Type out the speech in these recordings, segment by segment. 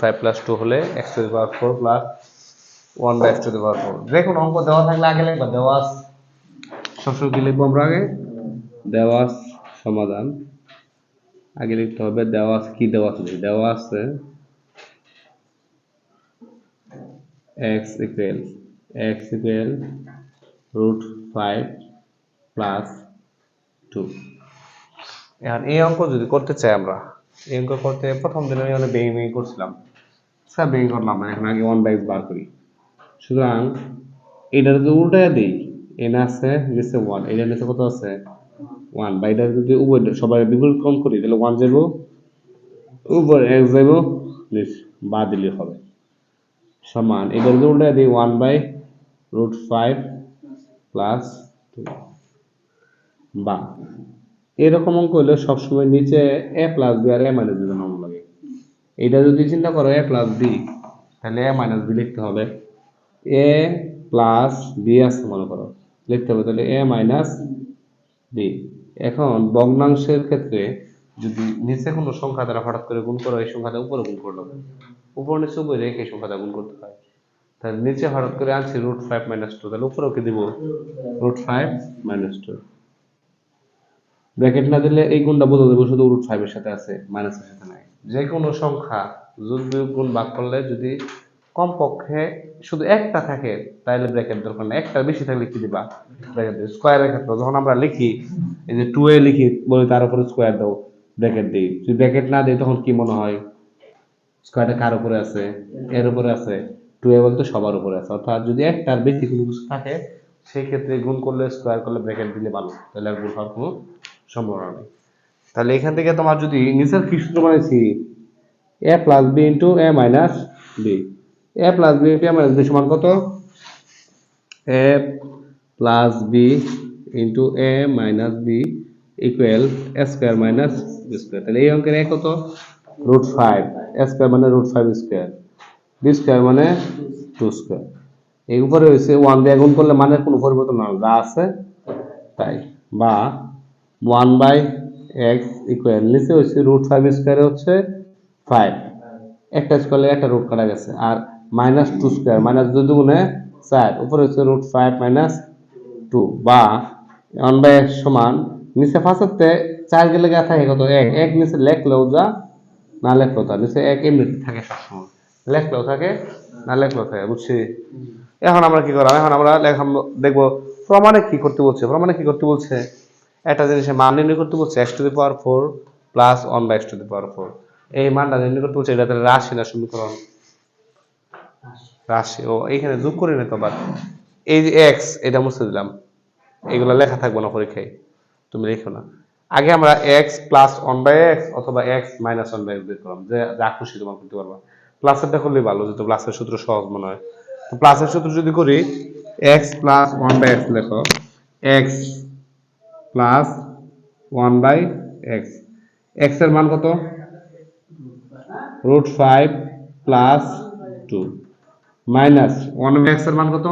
Five plus two হলে X to the power four plus one by X to the power four যে কোনো অঙ্ক দেওয়া থাকলে আগে লিখবা। দেওয়া। সবসময় কি লিখব আমরা আগে? দেওয়া সমাধান। আগে লিখতে হবে দেওয়া আছে কি দেওয়া আছে দেওয়া আছে X equal X equal root five plus two এখন এই অঙ্ক যদি করতে চাই আমরা, এই অঙ্ক করতে প্রথম দিনে আমি অনেক বেগি করছিলাম। স্যার বেগি করলাম না এখন আগে ওয়ান বাই বার করি। সুতরাং এটা যদি উল্টায় দিই এন আছে নিচে ওয়ান এটা নিচে কত আছে? ওয়ান বা এটা যদি উভয় সবাই বিপরীত কম করি, তাহলে ওয়ান যাব উপর যাব নিচ বা দিলে হবে। সমান এটা যদি উল্টায় দিই one by root five plus two বা, এরকম অঙ্ক হলে সবসময় নিচে এ প্লাস বি আর এ মাইনাস নাম লাগে এটা যদি চিন্তা করো এ প্লাস বি তাহলে এ মাইনাস বি লিখতে হবে। এ প্লাস বি আছে মনে করো। লিখতে হবে তাহলে এ মাইনাস বি এখন ভগ্নাংশের ক্ষেত্রে যদি নিচে কোনো সংখ্যা দ্বারা হঠাৎ করে গুণ করো, এই সংখ্যাটা উপরে গুণ করল উপর নিচে উপরে রেখে এই সংখ্যাটা গুণ করতে হয়। তাহলে নিচে হঠাৎ করে আনছি রুট ফাইভ মাইনাস টু তাহলে উপরেও কি দিব? Root five minus two bracket না দিলে এই গুণটা বোঝা যাবে, শুধু রুট ফাইভের সাথে আছে মাইনাসের সাথে নাই। যে কোনো সংখ্যা, যোগ বিয়োগ গুণ ভাগ করলে যদি কমপক্ষে শুধু একটা থাকে, তাহলে ব্র্যাকেট দরকার নেই। একটা বেশি থাকলে কি দিবা? ব্র্যাকেট স্কোয়ারের ক্ষেত্রে যখন আমরা লিখি, এই যে টু এ লিখি, বলি তার উপরে স্কোয়ার দাও, ব্র্যাকেট দিই। যদি ব্র্যাকেট না দিই, তখন কি মনে হয়? স্কোয়ারটা কার উপরে আছে? এর উপরে আছে। টু এ বলতে সবার উপরে আছে। অর্থাৎ যদি একটার বেশি কোনো কিছু থাকে সেই ক্ষেত্রে গুণ করলে স্কোয়ার করলে ব্র্যাকেট দিলে ভালো। তাহলে আর গুণ হওয়ার কোনো সম্ভাবনা নেই। তাহলে এখান থেকে তোমার যদি নিচের কি সূত্র বানাইছি? A plus B into A minus B A plus B into A minus B সমান কত? A plus B into A minus B equal A square minus B square তাহলে এই অঙ্কের এ কত? রুট ফাইভ এ স্কোয়ার মানে root five square B square মানে two square এই উপরে হয়েছে ওয়ান দিয়ে গুণ করলে মানের কোনো পরিবর্তন না, যা আছে তাই। বা ওয়ান বাই এক্স ইকুয়াল নিচে হচ্ছে রুট ফাইভ স্কোয়ারে হচ্ছে ফাইভ। একটা স্কোয়ারে একটা রুট কাটা গেছে। আর মাইনাস টু স্কোয়ার, মাইনাস দুই দুগুণে চার, উপরে হচ্ছে রুট ফাইভ মাইনাস টু। বা ওয়ান বাই এক্স সমান নিচে ফার্স্টতে চার গেলে গা থাকে কত? এক। এক নিচে লেখলেও যা, না লেখলেও তা। নিচে এক এমনিতে থাকে সবসময়। লেখলেও থাকে, না লেখলেও থাকে, বুঝছি? এখন আমরা কি করলাম? এখন আমরা লেখাম দেখব প্রমাণে কি করতে বলছে? প্রমাণে কি করতে বলছে? একটা জিনিসের মান নির্ণয় করতে বলছে X to the power four plus one by X to the power four এই মানটা নির্ণয় করতে বলছে, এটা তাহলে রাশি না সমীকরণ? রাশি। ও, এইখানে যোগ করে নিতে আবার। এই যে এক্স এটা মুছে দিলাম। এগুলো লেখা থাকবে না পরীক্ষায়। তুমি লিখো না। আগে আমরা X plus one by X অথবা X minus one by X বের করলাম। যে, যা খুশি তোমার করতে পারবা। প্লাসেরটা করলেই ভালো, যেহেতু প্লাসের সূত্র সহজ মনে হয়। তো প্লাসের সূত্র যদি করি X plus one by X লেখো X plus one by X এক্সের মান কত? Root five plus two minus one by এক্সের মান কত?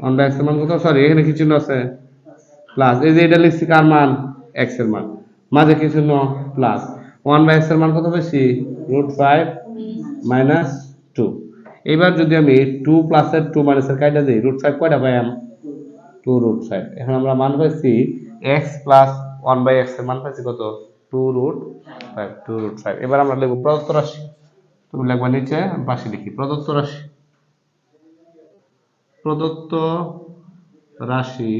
ওয়ান বাই এক্সের মান কত? সরি এখানে কি চিহ্ন আছে? প্লাস এই যে এটা লিখছি কার মান? এক্সের মান। মাঝে কি চিহ্ন? প্লাস ওয়ান বাই এক্সের মান কত বেশি? রুট ফাইভ মাইনাস টু এবার যদি আমি টু প্লাসের টু মাইনাসের কাইটা দিই রুট ফাইভ কয়টা পাইলাম টু রুট ফাইভ এখন আমরা মান পাইছি এক্স প্লাস ওয়ান বাই এক্সের মান পাইছি কত? Two root five two root five এবার আমরা লিখব প্রদত্ত রাশি। তুমি লিখবা নিচে, পাশে লিখি। প্রদত্ত রাশি। প্রদত্ত রাশি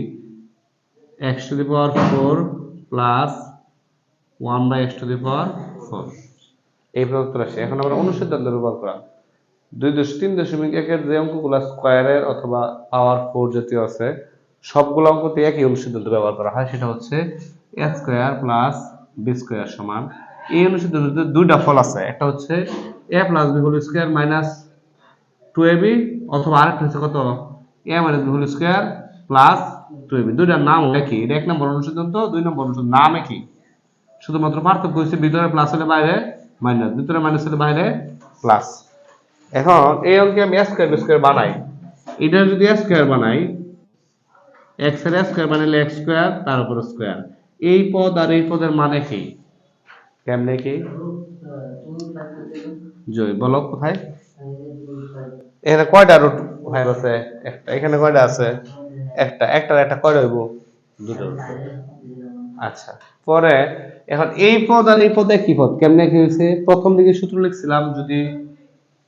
X to the power four plus one by X to the power four এই প্রদত্ত রাশি। এখন আমরা অনুসিদ্ধান্ত ব্যবহার করা। দুই দশ তিন দশমিক একের যে অঙ্কগুলো স্কোয়ারের অথবা পাওয়ার ফোর জাতীয় আছে সবগুলো অঙ্কতে একই অনুসিদ্ধান্ত ব্যবহার করা হয়, সেটা হচ্ছে A square plus B square সমান। এই অনুসিদ্ধান্তে দুইটা ফল আছে, একটা হচ্ছে A plus B whole square minus two A B অথবা আরেকটা হচ্ছে কত? A minus B whole square plus two A B দুইটার নাম একই এক নম্বর অনুসিদ্ধান্ত দুই নম্বর অনুসিদ্ধান্ত নাম একই। শুধুমাত্র পার্থক্য হচ্ছে ভিতরে প্লাস হলে বাইরে মাইনাস ভিতরে মাইনাস হলে বাইরে প্লাস এখন এই অঙ্কে আমি স্কোয়ার বি স্কোয়ার বানাই। এটা যদি স্কোয়ার বানাই এক্সের স্কোয়ার বানাইলে এক্স স্কোয়ার তার উপর স্কোয়ার এই পদ আর এই পদের মান একই কেমনে কি? জয় বলো কোথায়? এখানে কয়টা রুট ফাইভ আছে? একটা এখানে কয়টা আছে? একটা একটার একটা কয়টা হইব? দুটো আচ্ছা পরে এখন এই পদ আর এই পদে কি পদ? কেমনে কি হয়েছে? প্রথম দিকে সূত্র লিখছিলাম যদি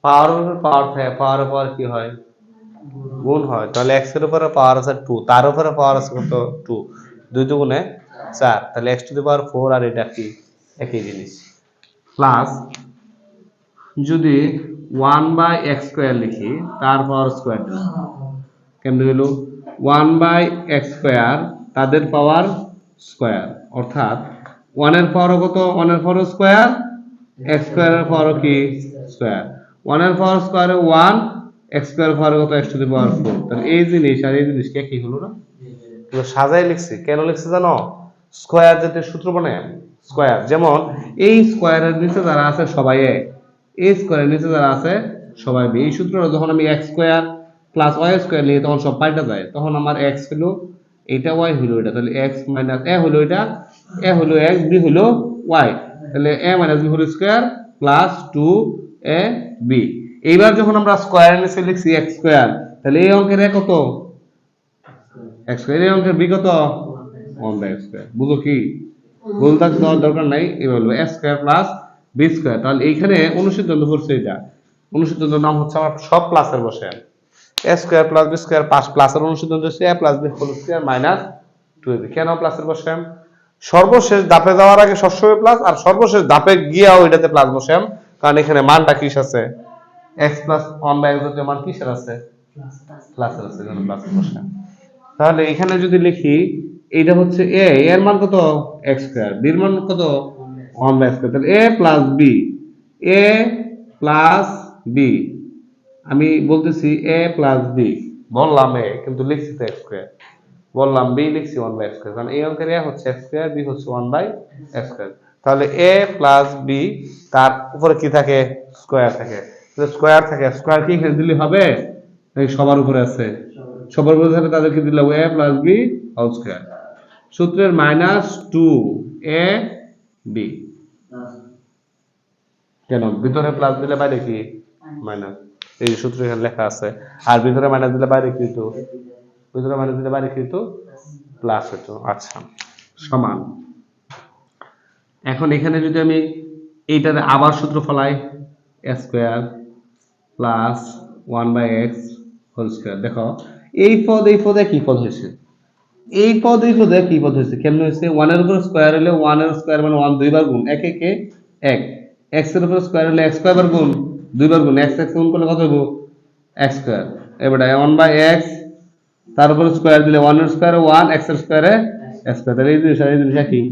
পাওয়ার পাওয়ার থাকে পাওয়ার পাওয়ার কি হয়? গুণ হয়। তাহলে এক্সের উপরে পাওয়ার আছে টু তার উপরে পাওয়ার আছে কত টু দুই দুগুণে চার, তাহলে X to the power four আর এটা কি? একই জিনিস। প্লাস যদি ওয়ান বাই এক্স স্কোয়ার লিখি, তার পাওয়ার স্কোয়ার কেমন হইল ওয়ান বাই এক্স স্কোয়ার তাদের পাওয়ার স্কোয়ার অর্থাৎ ওয়ানের পাওয়ারও কত? ওয়ানের পাওয়ার স্কোয়ার এক্স স্কোয়ারের পাওয়ারও কি? স্কোয়ার ওয়ানের পাওয়ার স্কোয়ারে ওয়ান এক্স স্কোয়ার পাওয়ার কত X to the power four তাহলে এই জিনিস আর এই জিনিস কে কি হলো না? এগুলো সাজাই লিখছি। কেন লিখছি জানো? স্কোয়ার যাতে সূত্র বনে স্কোয়ার যেমন এই স্কোয়ারের নিচে যারা আছে সবাই এ এই স্কোয়ারের নিচে যারা আছে সবাই বি। এই সূত্রটা যখন আমি X square plus Y square নিই তখন সব পাল্টা যায়। তখন আমার এক্স হলো এটা ওয়াই হলো এটা। তাহলে এক্স মাইনাস এ হলো এটা এ হলো এক্স বি হলো ওয়াই তাহলে এ মাইনাস বি হলো square plus two A B এইবার যখন আমরা স্কোয়ারের নিচে লিখছি এক্স স্কোয়ার তাহলে এই অঙ্কের এ কত? এক্স স্কোয়ার এই অঙ্কের বি কত ওয়ান বাই এক্স স্কোয়ার বুঝো কি? বলতে দেওয়ার দরকার নাই, এবার বলব X square plus B square তাহলে এইখানে অনুসিদ্ধান্ত করছে এটা। অনুসিদ্ধান্ত নাম হচ্ছে আমার সব প্লাসের বসে। A square plus B square পাঁচ প্লাসের অনুসিদ্ধান্ত হচ্ছে A plus B whole square minus two B কেন প্লাসের বসাম সর্বশেষ ধাপে যাওয়ার আগে সবসময় প্লাস আর সর্বশেষ ধাপে গিয়াও এটাতে প্লাস বসে। কারণ এখানে মানটা কিস আছে? X plus one by X জাতীয় মান কিসের আছে? প্লাসের আছে প্লাসের বসাম তাহলে এখানে যদি লিখি, এইটা হচ্ছে এ এর মান কত? এক্স স্কোয়ার বির মান কত? ওয়ান বাই স্কোয়ার তাহলে A plus B A plus B আমি বলতেছি এ প্লাস বি বললাম এ কিন্তু লিখছি তো এক্স স্কোয়ার বললাম বি লিখছি ওয়ান বাই স্কোয়ার কারণ এই অঙ্কের এ হচ্ছে এক্স স্কোয়ার বি হচ্ছে ওয়ান বাই স্কোয়ার তাহলে এ প্লাস বি তার উপরে কি থাকে? স্কোয়ার থাকে। স্কোয়ার থাকে স্কোয়ার কি এখানে দিলে হবে? নাকি সবার উপরে আছে। সবার উপরে থাকলে তাদেরকে দিলাম A plus B whole square সূত্রের মাইনাস টু এ বি কেন? ভিতরে প্লাস দিলে বাইরে কি? মাইনাস এই সূত্র এখানে লেখা আছে। আর ভিতরে মাইনাস দিলে বাইরে কি হতো ভিতরে মাইনাস দিলে বাইরে কি হতো প্লাস হতো আচ্ছা সমান। এখন এখানে যদি আমি এইটাতে আবার সূত্র ফলাই square plus one by X whole square দেখো, এই পদ, এই পদে কি পদ হয়েছে? এই পদ, এই পদে কি পদ হয়েছে? কেমন হয়েছে? ওয়ানের উপর স্কোয়ার হলে ওয়ানের স্কোয়ার মানে ওয়ান দুইবার গুণ। এক, একে, এক এক্সের উপর স্কোয়ার হলে এক্স স্কোয়ার গুণ, দুইবার গুণ। এক্স এক্স গুণ করলে কত হইব? এক্স স্কোয়ার এবার ওয়ান বাই এক্স তার উপর স্কোয়ার দিলে ওয়ানের স্কোয়ারে ওয়ান এক্সের স্কোয়ারে স্কোয়ার তাহলে এই জিনিস এই জিনিস একই।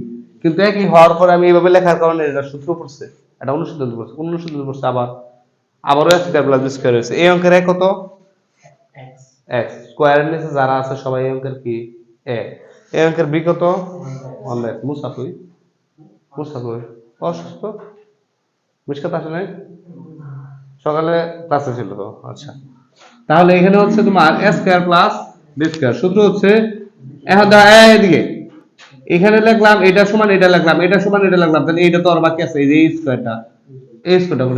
কিন্তু একই হওয়ার পরে আমি এইভাবে লেখার কারণে এটা সূত্র পড়ছে। এটা অনুসিদ্ধান্ত পড়ছে অনুসিদ্ধান্ত পড়ছে আবার। আবারও স্কোয়ার প্লাস স্কোয়ার হয়েছে এই অঙ্কের এক কত? এক্স স্কোয়ারের নিচে যারা আছে সবাই এই অঙ্কের কি? এ এই অঙ্কের বি কত? ওয়ান বাই মুসাফুই মুসাফুই অসুস্থ? মিসকাত আসে নাই? সকালে ক্লাসে ছিল তো আচ্ছা। তাহলে এখানে হচ্ছে তোমার A square plus B square সূত্র হচ্ছে এদিকে। এখানে লিখলাম এটা সমান এটা লিখলাম এটা সমান এটা লিখলাম। তাহলে এইটা তো আর বাকি আছে এই যে স্কোয়ারটা কার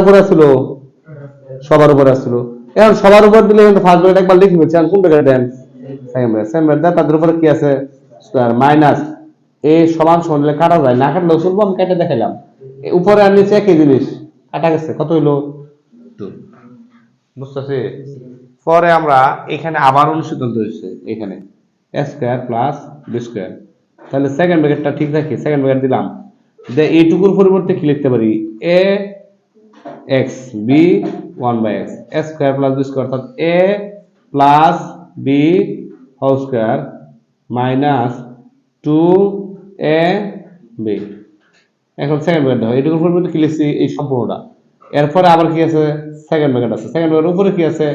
উপরে উপরে কি আছে? মাইনাস এ সমান সমান কাটা যায়। না কাটলেও চলবো, আমি কেটে দেখাইলাম। উপরে আর নিচে একই জিনিস। কাটা গেছে। কত হইল? বুঝতেছি? পরে আমরা এখানে আবার অনুসিদ্ধান্ত হয়েছে এখানে। A square plus B square তাহলে সেকেন্ড ব্র্যাকেটটা ঠিক রাখি সেকেন্ড ব্র্যাকেট দিলাম। যে এইটুকুর পরিবর্তে কি লিখতে পারি? A X B one by X A square plus B square অর্থাৎ A plus B whole square minus two A B এখন সেকেন্ড ব্র্যাকেট দেখো, এইটুকুর পরিবর্তে কি লিখছি? এই সম্পূর্ণটা। এরপরে আবার কি আছে? সেকেন্ড ব্র্যাকেট আছে। সেকেন্ড ব্র্যাকেট উপরে কি আছে?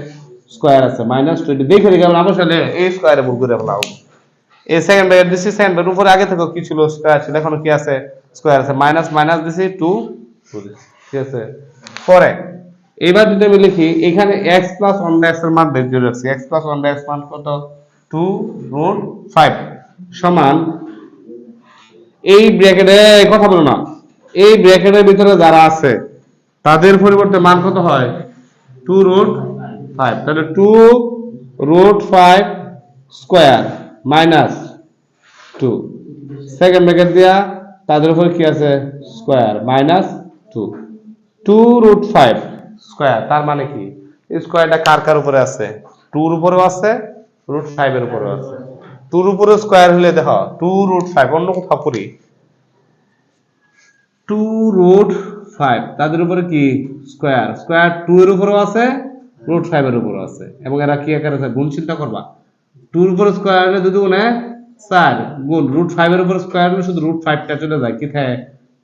স্কোয়ার আছে মাইনাস টোয়েন্টি দেখে দেখে আমরা আমার সাথে এই স্কোয়ারে ভুল করে ফেলাম এই সেকেন্ড ব্র্যাকেট দিছি সেকেন্ড ব্র্যাকেট উপরে আগে থেকে কি ছিল স্কোয়ার ছিল এখন কি আছে? স্কোয়ার আছে মাইনাস মাইনাস দিছি টু ঠিক আছে। পরে এবার যদি আমি লিখি এখানে x প্লাস ওয়ান বাই এর মান বের করে রাখছি। x প্লাস ওয়ানের মান কত? টু রুট ফাইভ সমান এই ব্র্যাকেটে কথা বলো না। এই ব্র্যাকেটের ভিতরে যারা আছে তাদের পরিবর্তে মান কত হয়? টু রুট ফাইভ তাহলে two root five square minus two second bracket দিয়া তাদের উপরে কি আছে? Square minus two two root five square তার মানে কি? স্কোয়ারটা কার কার উপরে আছে? টুর উপরেও আছে রুট ফাইভের উপরেও আছে। টুর উপরে স্কোয়ার হলে দেখো টু রুট ফাইভ অন্য কোথাও করি। টু রুট ফাইভ তাদের উপরে কি? স্কোয়ার স্কোয়ার টু এর উপরেও আছে রুট ফাইভ এর উপরেও আছে। এবং এরা কি আকারে আছে গুণ চিন্তা করবা। টুর উপর স্কোয়ার হলে দুটো গুণে চার গুণ। রুট ফাইভের উপর উপরে স্কোয়ার হলে শুধু রুট ফাইভটা চলে যায়। কি থাকে?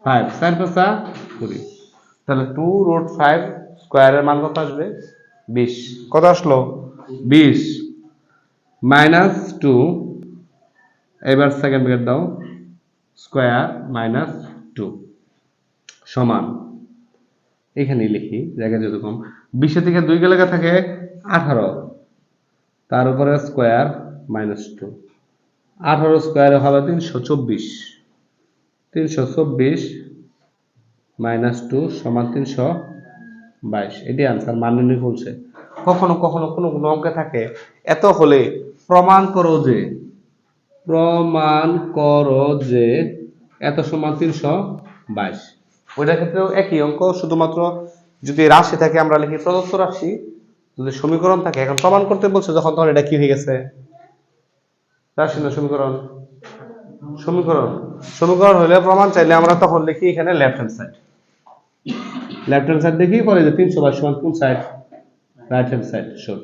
ফাইভ চার পাঁচা কুড়ি। তাহলে টু রুট ফাইভ স্কোয়ারের মান কত আসবে? বিশ। কত আসলো? বিশ। মাইনাস টু এবার সেকেন্ড ব্রেকেট দাও। স্কোয়ার মাইনাস টু সমান। এখানে লিখি, জায়গা যেরকম বিশে থেকে দুই লেখা থাকে? আঠারো। তার উপরে স্কোয়ার মাইনাস টু আঠারো স্কোয়ারে হবে তিনশো চব্বিশ। তিনশো চব্বিশ মাইনাস টু সমান তিনশো বাইশ। এটি আনসার মাননীয় করছে। কখনো কখনো কোনো কোনো অঙ্কে থাকে, এত হলে প্রমাণ করো যে, প্রমাণ করো যে, এত সমান তিনশো বাইশ। ওইটার ক্ষেত্রেও একই অঙ্ক, শুধুমাত্র যদি রাশি থাকে আমরা লিখি প্রদত্ত রাশি, যদি সমীকরণ থাকে, এখন প্রমাণ করতে বলছে যখন, তখন এটা কি হয়ে গেছে? রাশি না সমীকরণ? সমীকরণ। সমীকরণ হলে প্রমাণ চাইলে আমরা তখন লিখি এখানে left hand side left hand side দেখি পরে যে তিনশো বাইশ সমান কোন সাইড রাইট হ্যান্ড সাইড শোট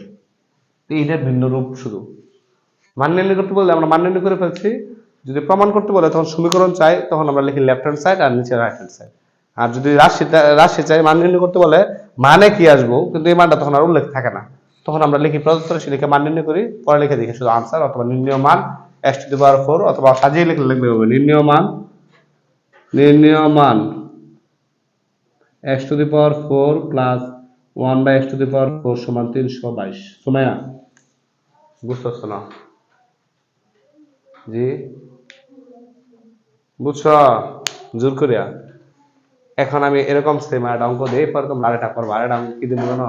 এইটার ভিন্ন রূপ শুধু। মান নির্ণয় করতে বললে আমরা মান নির্ণয় করে ফেলছি। যদি প্রমাণ করতে বলে তখন সমীকরণ চাই, তখন আমরা লিখি লেফট হ্যান্ড সাইড আর নিচে রাইট হ্যান্ড সাইড আর যদি রাশি রাশি চাই মান নির্ণয় করতে বলে মানে কি আসব? কিন্তু এই মানটা তখন আর উল্লেখ থাকে না। তখন আমরা লিখি প্রদত্ত রাশি লিখে মান নির্ণয় করি, পরে লিখে দেখি শুধু আনসার অথবা নির্ণয় মান X to the power four অথবা সাজিয়ে লিখলে লিখবে হবে নির্ণয় মান। নির্ণয় মান X to the power four plus one by X to the power four সমান তিনশো বাইশ। সোমায়া বুঝতেছ না? জি? বুঝছ? জোর করিয়া? এখন আমি এরকম সেম আর অঙ্ক পরে তোমরা আরেকটা করব, আরেকটা অঙ্ক কি দিব জানো?